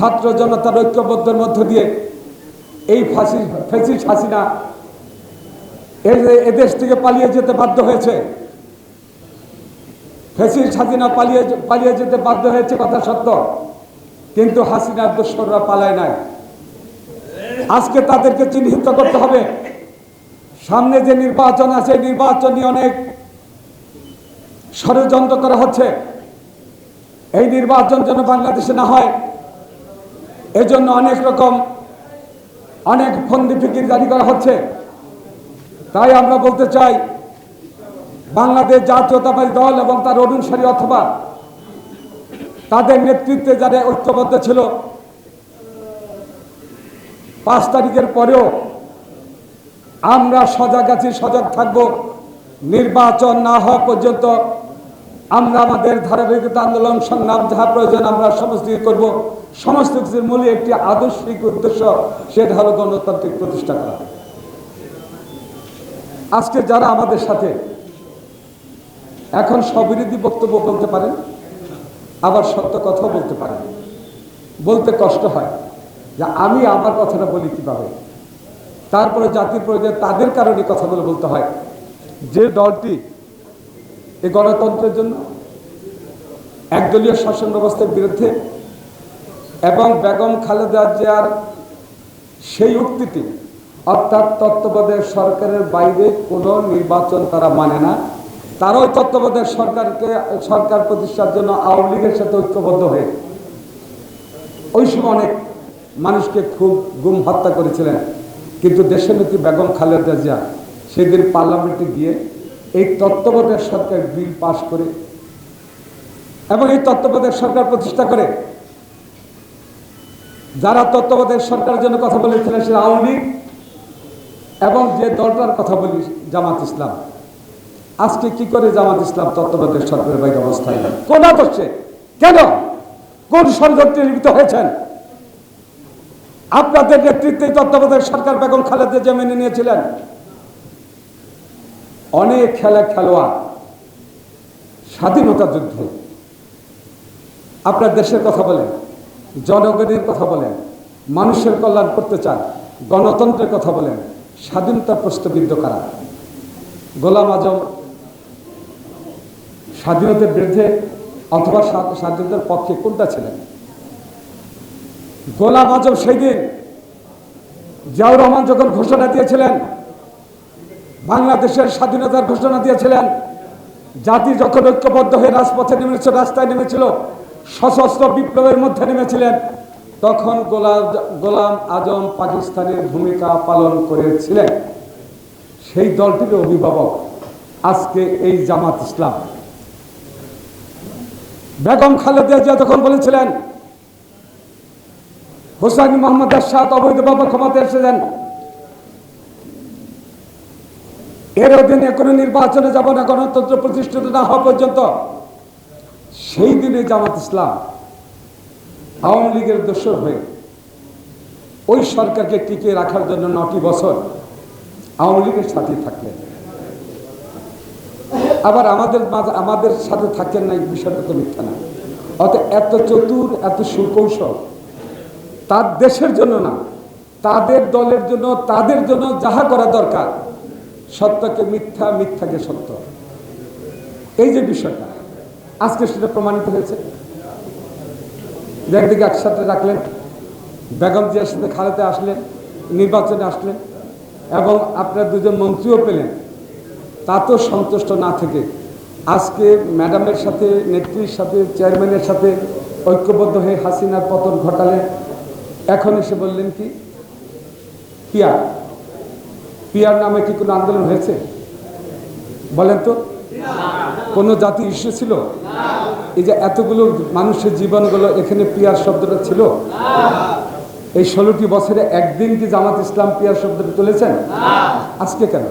ছাত্র জনতার ঐক্যবদ্ধের মধ্য দিয়ে এই ফাঁসি ফেসিস হাসিনা এদেশ থেকে পালিয়ে যেতে বাধ্য হয়েছে। ফেসিস হাসিনা পালিয়ে পালিয়ে যেতে বাধ্য হয়েছে কথা সত্য, কিন্তু হাসিনার দোসররা পালায় নাই। আজকে তাদেরকে চিহ্নিত করতে হবে। সামনে যে নির্বাচন আছে নির্বাচন অনেক ষড়যন্ত্র করা হচ্ছে। এই নির্বাচন যেন বাংলাদেশে না হয় এজন্য অনেক রকম, অনেক ফন্দি ফিকির জারি করা হচ্ছে। তাই আমরা বলতে চাই, বাংলাদেশ জাতীয়তাবাদী দল এবং তার অনুসারী অথবা তাদের নেতৃত্বে যারা ঐক্যবদ্ধ ছিল, পাঁচ তারিখের পরেও আমরা সজাগ আছি, সজাগ থাকব। নির্বাচন না হওয়া পর্যন্ত আমরা আমাদের ধারাবাহিকতা আন্দোলন, সংগ্রাম যাহা প্রয়োজন আমরা সমস্ত কিছু করব। সমস্ত কিছুর মূলে একটি আদর্শিক উদ্দেশ্য, সেটা হলো গণতান্ত্রিক প্রতিষ্ঠা করা। আজকে যারা আমাদের সাথে, এখন স্ববিরোধী বক্তব্য বলতে পারেন, আবার সত্য কথাও বলতে পারেন। বলতে কষ্ট হয় যে আমি আমার কথাটা বলি কীভাবে? তারপরে জাতির প্রয়োজন তাদের কারণে কথাগুলো বলতে হয়। যে দলটি এই গণতন্ত্রের জন্য, একদলীয় শাসন ব্যবস্থার বিরুদ্ধে, এবং বেগম খালেদা জিয়ার সেই উক্তিটি, অর্থাৎ তত্ত্বাবধায়ক সরকারের বাইরে কোনো নির্বাচন তারা মানে না তারাও তত্ত্বাবধায়ক সরকারকে, সরকার প্রতিষ্ঠার জন্য আওয়ামী লীগের সাথে ঐক্যবদ্ধ হয়ে, ওই সময় অনেক মানুষকে খুব গুম হত্যা করেছিলেন। কিন্তু দেশের নেত্রী বেগম খালেদা জিয়া সেদিন পার্লামেন্টে গিয়ে এই তত্ত্বাবধায়ক সরকার বিল পাশ করে এবং এই তত্ত্বাবধায়ক সরকার প্রতিষ্ঠা করে। যারা তত্ত্বাবধায়ক সরকারের জন্য কথা বলেছিলেন সেটা আওয়ামী এবং যে দলটার কথা বলি জামাত ইসলাম। আজকে কি করে জামাত ইসলাম তত্ত্বাবধায়ক সরকারের বাইরে অবস্থায় কোন আদর্শে? কেন? কোন ষড়যন্ত্রে লিপ্ত হয়েছেন? আপনাদের নেতৃত্বে তত্ত্বাবধায়ক সরকার বেগম খালেদা জিয়া মেনে নিয়েছিলেন। অনেক খেলা খেলোয়াড়, স্বাধীনতা যুদ্ধে। আপনার দেশের কথা বলেন, জনগণের কথা বলেন, মানুষের কল্যাণ করতে চান, গণতন্ত্রের কথা বলেন স্বাধীনতার প্রশ্নবিদ্ধ কারা। গোলাম আজম স্বাধীনতার বিরুদ্ধে অথবা স্বাধীনতার পক্ষে কোনটা ছিলেন? গোলাম আজম সেই দিন জিয়াউর রহমান যখন ঘোষণা দিয়েছিলেন বাংলাদেশের স্বাধীনতার ঘোষণা দিয়েছিলেন। জাতি যখন ঐক্যবদ্ধ হয়ে রাজপথে নেমেছিল, রাস্তায় নেমেছিল, সশস্ত্র বিপ্লবের মধ্যে নেমেছিলেন, তখন গোলাম গোলাম আজম পাকিস্তানের ভূমিকা পালন করেছিলেন। সেই দলটির অভিভাবক আজকে এই জামাত ইসলাম। বেগম খালেদা জিয়া তখন বলেছিলেন, হোসাইন মোহাম্মদ এরশাদ অবৈধভাবে ক্ষমতা এসেছেন এর অধীনে কোনো নির্বাচনে যাব না, গণতন্ত্র প্রতিষ্ঠিত না হওয়া পর্যন্ত। সেই দিনে জামাত ইসলাম আওয়ামী লীগের দোষর হয়ে ওই সরকারকে টিকিয়ে রাখার জন্য নটি বছর আওয়ামী লীগের সাথে থাকলেন। আবার আমাদের আমাদের সাথে থাকেন না, এই বিষয়টা তো মিথ্যা না। অত এত চতুর, এত সুকৌশল, তার দেশের জন্য না, তাদের দলের জন্য, তাদের জন্য যাহা করা দরকার সত্যকে মিথ্যা, মিথ্যাকে সত্য। এই যে বিষয়টা, আজকে সেটা প্রমাণিত হয়েছে। একদিকে একসাথে রাখলেন, বেগম জিয়ার সাথে খালেতে আসলেন, নির্বাচনে আসলেন, এবং আপনার দুজন মন্ত্রীও পেলেন তাতেও সন্তুষ্ট না থেকে আজকে ম্যাডামের সাথে, নেত্রীর সাথে, চেয়ারম্যানের সাথে ঐক্যবদ্ধ হয়ে হাসিনার পতন ঘটালেন। এখন এসে বললেন কি? পিয়ার। পিয়ার নামে কি কোনো আন্দোলন হয়েছে? বলেন তো। কোনো জাতি ইস্যু ছিল? এই যে এতগুলো মানুষের জীবনগুলো এখানে পিয়ার শব্দটা ছিল? এই ষোলোটি বছরে একদিন কি জামাত ইসলাম পিয়ার শব্দটা তুলেছেন? আজকে কেন?